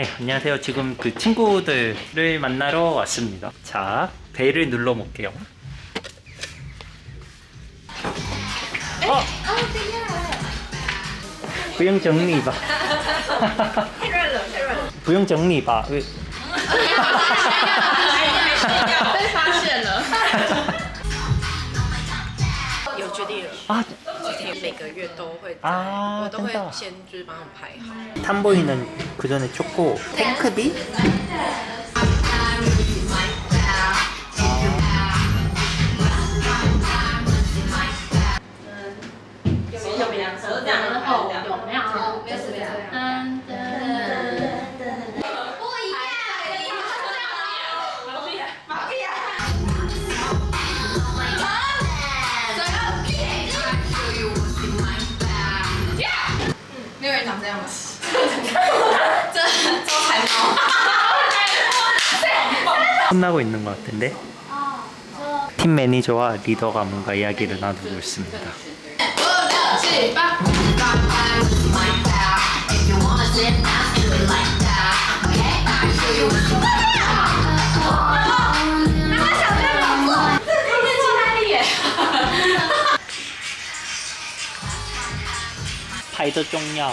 안녕하세요. 지금 그 친구들을 만나러 왔습니다. 자, 배를 눌러 볼게요. 어! 부영 정리 봐. 太热了，太热了。 부영 정리 봐. 왜- 被发现了。有决定了， 아, 今天每个月都会在， 아, 我都会 된다. 先就是帮他们排好。 탐보이는 그 전에 쳤고 탱크비? 그냥 저잘 나와. 혼나고 있는 것 같은데? 팀 매니저와 리더가 뭔가 이야기를 나누고 있습니다. 파이더 종료.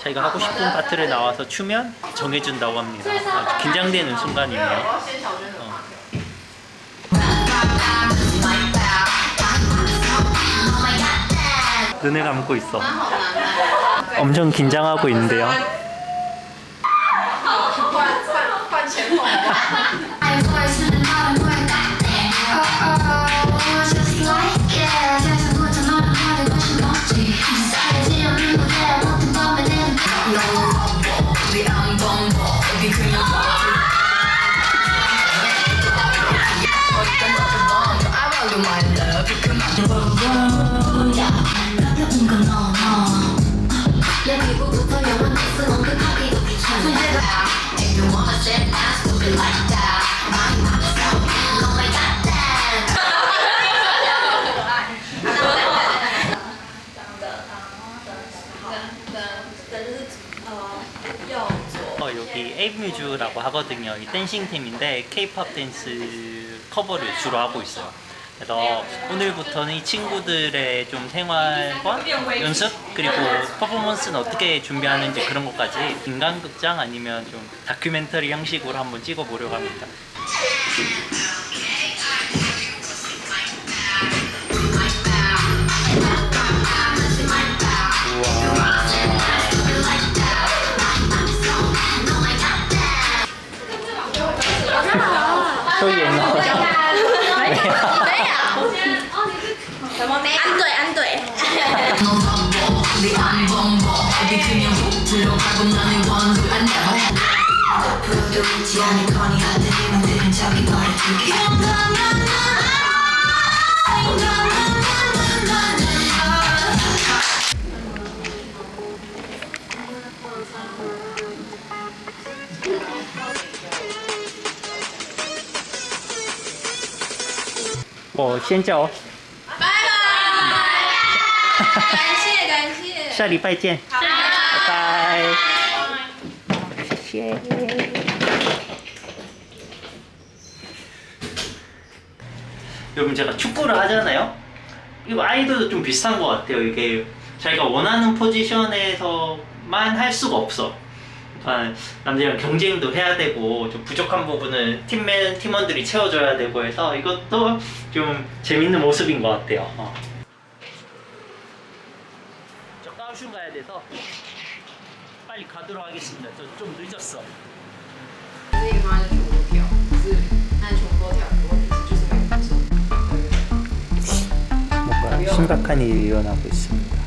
자기가 하고 싶은 파트를 나와서 추면 정해준다고 합니다. 아주 긴장되는 순간이네요. 어. 눈을 감고 있어. 엄청 긴장하고 있는데요. 여기부터 영원 넷은 언급하기도 귀찮아 If you wanna sit down, stupid like that My mom is so bad, oh my god damn 어, 여기 에이뮤즈라고 하거든요. 이 댄싱 팀인데 K-pop 댄스 커버를 주로 하고 있어요. 그래서 오늘부터는 이 친구들의 좀 생활과 연습 그리고 퍼포먼스는 어떻게 준비하는지 그런 것까지 인간극장 아니면 좀 다큐멘터리 형식으로 한번 찍어보려고 합니다. 对呀、啊，对呀、啊。怎么没？安对，安对。 我先叫哦，拜拜。感谢感谢。下礼拜见，拜拜。谢谢。 여러분 제가 축구를 하잖아요. 이거 아이들도 좀 비슷한 것 같아요. 이게 자기가 원하는 포지션에서만 할 수가 없어. 아, 남들이랑 경쟁도 해야 되고 좀 부족한 부분은 팀맨 팀원들이 채워줘야 되고 해서 이것도 좀 재밌는 모습인 것 같아요. 어. 저 까우슝 가야 돼서 빨리 가도록 하겠습니다. 저 좀 늦었어. 这一个方案是全部都跳，是按全部都跳，问题是就是没有分数。 뭔가 심각한 일이 일어나고 있습니다.